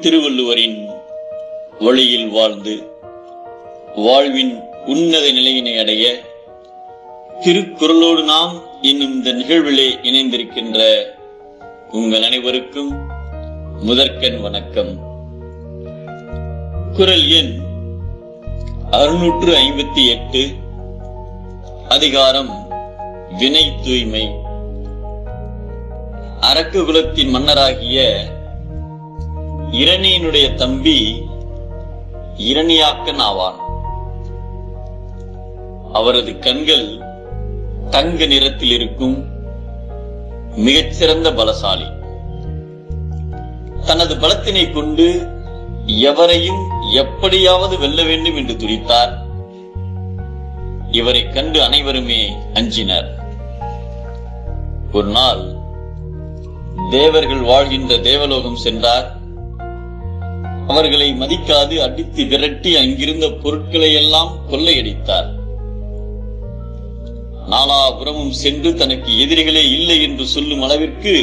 திருவள்ளுவரின் வழியில் வாழ்ந்து வாழ்வின் உன்னத நிலையினை அடைய திருக்குறளோடு நாம் இன்னும் இந்த நிகழ்விலே இணைந்திருக்கின்ற உங்கள் அனைவருக்கும் முதற்கண் வணக்கம். குரல் எண் அறுநூற்று ஐம்பத்தி எட்டு அதிகாரம் வினை தூய்மை அரக்கு குலத்தின் மன்னராகிய இரணியினுடைய தம்பி இரணியாக்கன் ஆவான். அவரது கண்கள் தங்க நிறத்தில் இருக்கும் மிகச்சிறந்த பலசாலி. தனது பலத்தினை கொண்டு எவரையும் எப்படியாவது வெல்ல வேண்டும் என்று துடித்தார் இவரை கண்டு அனைவருமே அஞ்சினர். ஒரு நாள் தேவர்கள் வாழ்கின்ற தேவலோகம் சென்றார். அவர்களை மதிக்காது அடித்து விரட்டி அங்கிருந்த பொருட்களை எல்லாம் கொள்ளையடித்தார். நாலாபுரமும் சென்று தனக்கு எதிரிகளே இல்லை என்று சொல்லும் அளவிற்கு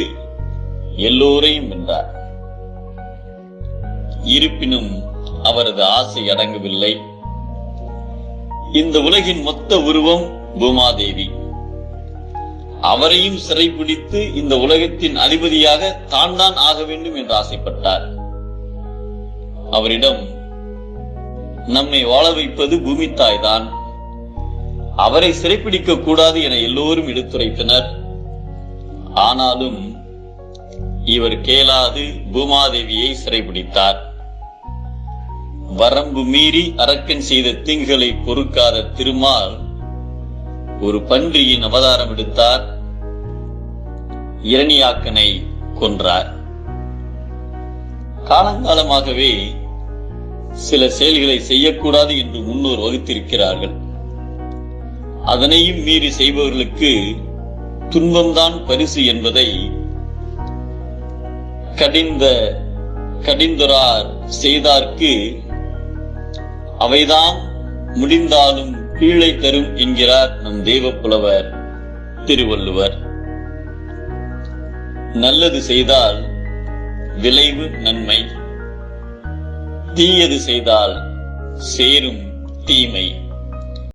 எல்லோரையும் வென்றார். இருப்பினும் அவரது ஆசை அடங்கவில்லை. இந்த உலகின் மொத்த உருவம் பூமாதேவி. அவரையும் சிறைபிடித்து இந்த உலகத்தின் அதிபதியாக தான் தான் ஆக வேண்டும் என்று ஆசைப்பட்டார். அவரிடம் நம்மை வாழ வைப்பது பூமி தாய்தான் அவரை சிறைப்பிடிக்க கூடாது என எல்லோரும் எடுத்துரைத்தனர். ஆனாலும் இவர் கேளாது பூமாதேவியை சிறைப்பிடித்தார். வரம்பு மீறி அரக்கன் செய்த தீங்குகளை பொறுக்காத திருமால் ஒரு பன்றியின் அவதாரம் எடுத்தார். இரணியாக்கனை கொன்றார். காலங்காலமாகவே சில செயல்களை செய்யக்கூடாது என்று முன்னோர் வகுத்திருக்கிறார்கள். அதனையும் மீறி செய்பவர்களுக்கு துன்பம்தான் பரிசு என்பதை கடிந்த கடிந்தரார் செய்தார்க்கு அவைதான் முடிந்தாலும் கீழே தரும் என்கிறார் நம் தேவப்புலவர் திருவள்ளுவர். நல்லது செய்தால் விளைவு நன்மை. தீயது செய்தால் சேரும் தீமை.